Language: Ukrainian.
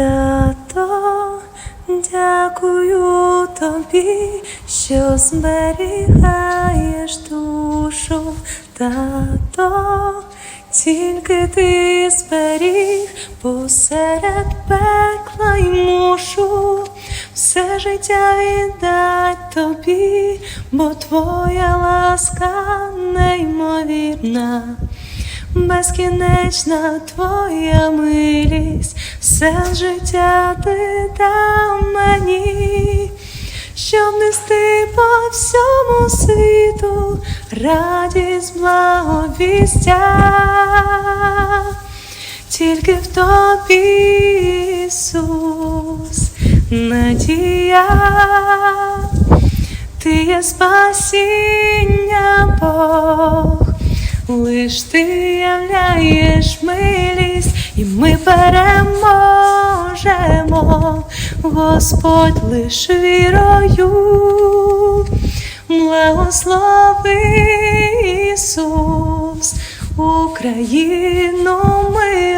Тато, дякую тобі, що зберігаєш душу, тато, тільки ти зберіг посеред пекла й мушу, все життя віддать тобі, бо твоя ласка неймовірна. Безкінечна твоя милість, все життя ти дав мені, щоб нести по всьому світу радість благовістя, тільки в тобі Ісус, надія, ти є спасіння Бог. Лиш ти являєш і ми переможемо, Господь лиш вірою, благослови Ісус, Україну миром.